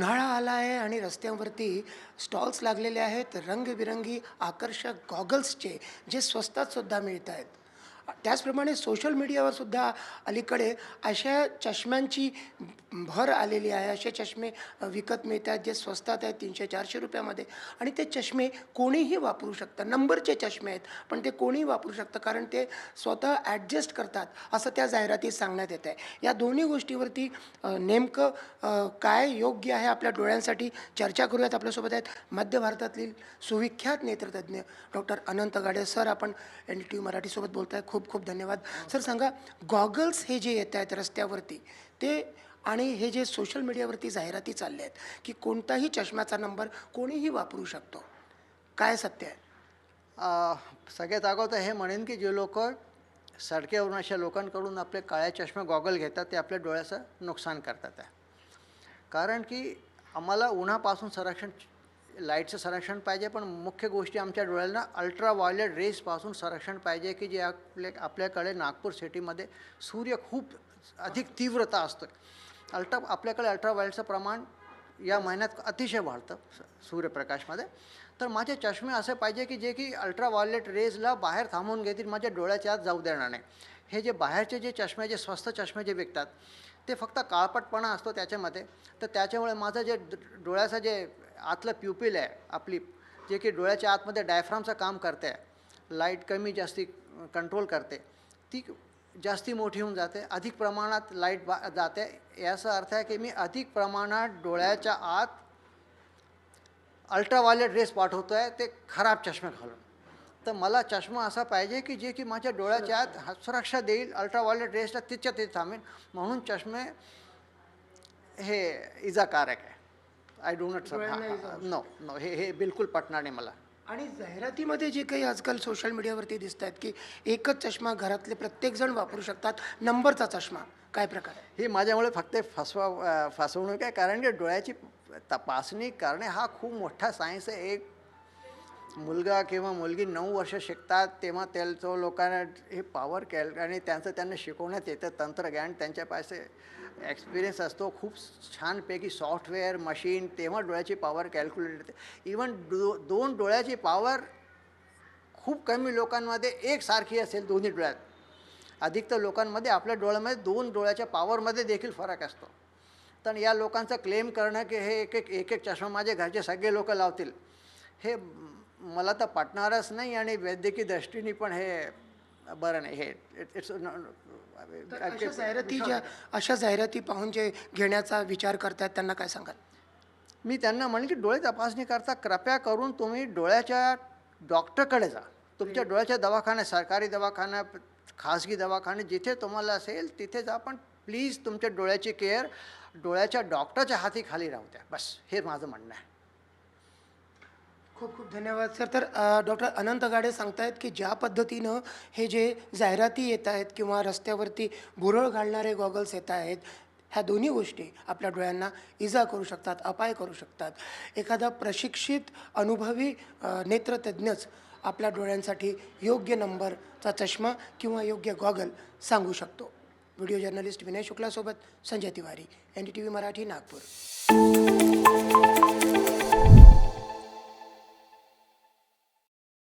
उन्हाळा आला आहे आणि रस्त्यांवरती स्टॉल्स लागलेले आहेत. रंगबिरंगी आकर्षक गॉगल्सचे जे स्वस्तात सुद्धा मिळत आहेत त्याचप्रमाणे सोशल मीडियावर सुद्धा अलीकडे अशा चष्म्यांची भर आलेली आहे. असे चष्मे विकत मिळतात जे स्वस्तात आहेत तीनशे चारशे रुपयामध्ये. आणि ते चष्मे कोणीही वापरू शकतं. नंबरचे चष्मे आहेत पण ते कोणीही वापरू शकतं कारण ते स्वतः ॲडजस्ट करतात असं त्या जाहिरातीत सांगण्यात येत आहे या दोन्ही गोष्टीवरती नेमकं काय योग्य आहे आपल्या डोळ्यांसाठी चर्चा करूयात आपल्यासोबत आहेत मध्य भारतातील सुविख्यात नेत्रतज्ञ डॉक्टर अनंत गाडे सर. आपण एन डी टी व्ही मराठीसोबत बोलत आहे खूप खूप धन्यवाद. सर सांगा गॉगल्स हे जे येत आहेत रस्त्यावरती ते आणि हे जे सोशल मीडियावरती जाहिराती चालल्या आहेत की कोणताही चष्म्याचा नंबर कोणीही वापरू शकतो. काय सत्य आहे? सगळ्यात अगोदर हे म्हणेन की जे लोक सडकेवरून अशा लोकांकडून आपले काळ्या चष्मे गॉगल घेतात ते आपल्या डोळ्याचं नुकसान करतात. आहे कारण की आम्हाला उन्हापासून संरक्षण लाईटचं संरक्षण पाहिजे पण मुख्य गोष्टी आमच्या डोळ्यांना अल्ट्रा वॉयलेट रेजपासून संरक्षण पाहिजे की जे आपले आपल्याकडे नागपूर सिटीमध्ये सूर्य खूप अधिक तीव्रता असतो. अल्ट्रा आपल्याकडे अल्ट्रा वॉयलेटचं प्रमाण या महिन्यात अतिशय वाढतं स- सूर्यप्रकाशमध्ये. तर माझे चष्मे असे पाहिजे की जे की अल्ट्रा वॉयलेट रेजला बाहेर थांबवून घेतील माझ्या डोळ्याच्या आत जाऊ देणार नाही. हे जे बाहेरचे जे चष्मे जे स्वस्त चष्मे जे विकतात ते फक्त काळपटपणा असतो त्याच्यामध्ये. तर त्याच्यामुळे माझं जे ड- डोळ्याचं जे आतलं प्युपिल आहे आपली जे की डोळ्याच्या आतमध्ये डायफ्रामचं काम करते लाइट कमी जास्ती कंट्रोल करते ती जास्ती मोठी होऊन जाते अधिक प्रमाणात लाइट बा जाते. याचा अर्थ आहे की मी अधिक प्रमाणात डोळ्याच्या आत अल्ट्रावायलेट रेस पाठवतो आहे ते खराब चष्मे घालून. तर मला चष्मा असा पाहिजे की जे की माझ्या डोळ्याच्या आत सुरक्षा देईल अल्ट्राव्हायलेट रेसला तिथच्या तिथे थांबेन. म्हणून चष्मे हे इजाकारक आहे. I do not know no हे हे बिलकुल पटणार नाही मला. आणि जाहिरातीमध्ये जे काही आजकाल सोशल मीडियावरती दिसत आहेत की एकच चष्मा घरातले प्रत्येकजण वापरू शकतात नंबरचा चष्मा काय प्रकार ही माझ्यामुळे फक्त फसवा फसवणूक आहे. कारण की डोळ्याची तपासणी करणे हा खूप मोठा सायन्स आहे. एक मुलगा किंवा मुलगी नऊ वर्ष शिकतात तेव्हा त्याचं लोकांना हे पॉवर कॅल आणि त्यांचं त्यांना शिकवण्यात येतं तंत्रज्ञान. त्यांच्या पासे एक्सपिरियन्स असतो. खूप छानपैकी सॉफ्टवेअर मशीन तेव्हा डोळ्याची पॉवर कॅल्क्युलेट येते इवन डो दोन डोळ्याची पॉवर खूप कमी लोकांमध्ये एकसारखी असेल दोन्ही डोळ्यात. अधिकतर लोकांमध्ये आपल्या डोळ्यामध्ये दोन डोळ्याच्या पॉवरमध्ये देखील फरक असतो. तर या लोकांचं क्लेम करणं की हे एक एक एक एक चष्मा माझे घरचे सगळे लोक लावतील. हे मला तर पटणारच नाही आणि वैद्यकीय दृष्टीने पण हे बरं नाही. हे इट्स अशा जाहिराती ज्या अशा जाहिराती पाहून जे घेण्याचा विचार करतात त्यांना काय सांगाल? मी त्यांना म्हणेन की डोळे तपासणी करता कृपया करून तुम्ही डोळ्याच्या डॉक्टरकडे जा. तुमच्या डोळ्याच्या दवाखान्यात सरकारी दवाखाना खाजगी दवाखाने जिथे तुम्हाला असेल तिथे जा पण प्लीज तुमच्या डोळ्याची केअर डोळ्याच्या डॉक्टरच्या हाती खाली राहू द्या. बस हे माझं म्हणणं आहे. खूप खूप धन्यवाद सर. तर डॉक्टर अनंत गाडे सांगतायत की ज्या पद्धतीनं हे जे जाहिराती येत आहेत किंवा रस्त्यावरती भुरळ घालणारे गॉगल्स येत आहेत ह्या दोन्ही गोष्टी आपल्या डोळ्यांना इजा करू शकतात अपाय करू शकतात. एखादा प्रशिक्षित अनुभवी नेत्रतज्ञच आपल्या डोळ्यांसाठी योग्य नंबरचा चष्मा किंवा योग्य गॉगल सांगू शकतो. Video journalist Vinay शुक्लासोबत Sanjay Tiwari N D T V Marathi Nagpur.